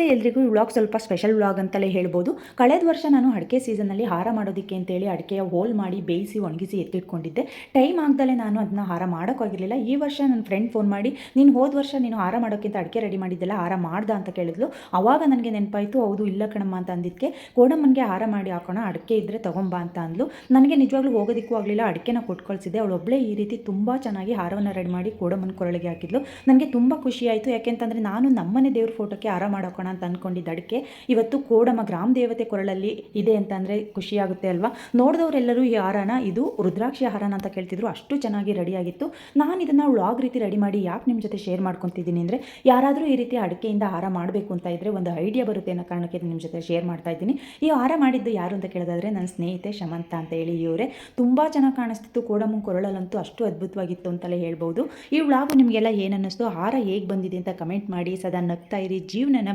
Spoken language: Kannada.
ನಮಸ್ತೆ ಎಲ್ರಿಗೂ ವ್ಲಾಗ್ ಸ್ವಲ್ಪ ಸ್ಪೆಷಲ್ ವ್ಲಾಗ್ ಅಂತಲೇ ಹೇಳ್ಬೋದು. ಕಳೆದ ವರ್ಷ ನಾನು ಅಡಿಕೆ ಸೀಸನಲ್ಲಿ ಹಾರ ಮಾಡೋದಕ್ಕೆ ಅಂತೇಳಿ ಅಡಿಕೆಯ ಹೋಲ್ ಮಾಡಿ ಬೇಯಿಸಿ ಒಣಗಿಸಿ ಎತ್ತಿಟ್ಕೊಂಡಿದ್ದೆ. ಟೈಮ್ ಆಗ್ದಲೇ ನಾನು ಅದನ್ನ ಹಾರ ಮಾಡೋಕ್ಕಾಗಿರಲಿಲ್ಲ ಈ ವರ್ಷ ನನ್ನ ಫ್ರೆಂಡ್ ಫೋನ್ ಮಾಡಿ, ನೀನು ಹೋದ ವರ್ಷ ನೀನು ಹಾರ ಮಾಡೋಕ್ಕಿಂತ ಅಡಿಕೆ ರೆಡಿ ಮಾಡಿದ್ದೆಲ್ಲ ಹಾರ ಮಾಡ್ದ? ಅಂತ ಕೇಳಿದ್ಲು. ಅವಾಗ ನನಗೆ ನೆನಪಾಯಿತು, ಹೌದು, ಇಲ್ಲ ಕಣಮ್ಮ ಅಂತ ಅಂದಿದ್ದಕ್ಕೆ ಕೋಡಮ್ಮನಿಗೆ ಹಾರ ಮಾಡಿ ಹಾಕೋಣ, ಅಡಿಕೆ ಇದ್ದರೆ ತೊಗೊಂಬ ಅಂತ ಅಂದ್ಲು. ನನಗೆ ನಿಜವಾಗ್ಲೂ ಹೋಗೋದಕ್ಕೂ ಆಗಲಿಲ್ಲ. ಅಡಿಕೆನ ಕೊಟ್ಕೊಳ್ಸಿದ್ದೆ. ಅವಳೊಬ್ಬಳೇ ಈ ರೀತಿ ತುಂಬ ಚೆನ್ನಾಗಿ ಹಾರವನ್ನು ರೆಡಿ ಮಾಡಿ ಕೋಡಮ್ಮನ ಕೊರಳಿಗೆ ಹಾಕಿದ್ಲು. ನನಗೆ ತುಂಬ ಖುಷಿಯಾಯಿತು ಯಾಕೆಂತಂದರೆ ನಾನು ನಮ್ಮನೆ ದೇವ್ರ ಫೋಟೋಕ್ಕೆ ಹಾರ ಮಾಡೋಕೋಣ ಅಂತ ಅಂದ್ಕೊಂಡಿದ್ದ ಅಡಿಕೆ. ಇವತ್ತು ಕೋಡಮ್ಮ ಗ್ರಾಮ ದೇವತೆ ಕೊರಳಲ್ಲಿ ಇದೆ ಅಂತ ಅಂದರೆ ಖುಷಿಯಾಗುತ್ತೆ ಅಲ್ವಾ? ನೋಡಿದವರೆಲ್ಲರೂ ಈ ಹಾರನ, ಇದು ರುದ್ರಾಕ್ಷಿ ಹಾರನ ಅಂತ ಕೇಳ್ತಿದ್ರು. ಅಷ್ಟು ಚೆನ್ನಾಗಿ ರೆಡಿಯಾಗಿತ್ತು ನಾನು ಇದನ್ನು ವ್ಲಾಗ್ ರೀತಿ ರೆಡಿ ಮಾಡಿ ಯಾಕೆ ನಿಮ್ಮ ಜೊತೆ ಶೇರ್ ಮಾಡ್ಕೊತಿದ್ದೀನಿ ಅಂದರೆ, ಯಾರಾದರೂ ಈ ರೀತಿ ಅಡಿಕೆಯಿಂದ ಹಾರ ಮಾಡಬೇಕು ಅಂತ ಇದ್ದರೆ ಒಂದು ಐಡಿಯಾ ಬರುತ್ತೆ ಅನ್ನೋ ಕಾರಣಕ್ಕೆ ನಿಮ್ಮ ಜೊತೆ ಶೇರ್ ಮಾಡ್ತಾ ಇದ್ದೀನಿ. ಈ ಹಾರ ಮಾಡಿದ್ದು ಯಾರು ಅಂತ ಕೇಳೋದಾದರೆ ನನ್ನ ಸ್ನೇಹಿತೆ ಶಮಂತ ಅಂತ ಹೇಳಿ ಇವರೇ. ತುಂಬ ಚೆನ್ನಾಗಿ ಕಾಣಿಸ್ತಿತ್ತು ಕೋಡಮ್ಮ ಕೊರಳಲ್ಲಂತೂ ಅಷ್ಟು ಅದ್ಭುತವಾಗಿತ್ತು ಅಂತಲೇ ಹೇಳ್ಬೋದು. ಈ ವ್ಲಾಗು ನಿಮಗೆಲ್ಲ ಏನು ಅನ್ನಿಸ್ತು, ಹಾರ ಹೇಗೆ ಬಂದಿದೆ ಅಂತ ಕಮೆಂಟ್ ಮಾಡಿ. ಸದಾ ನಗ್ತಾ ಇರಿ, ಜೀವನನ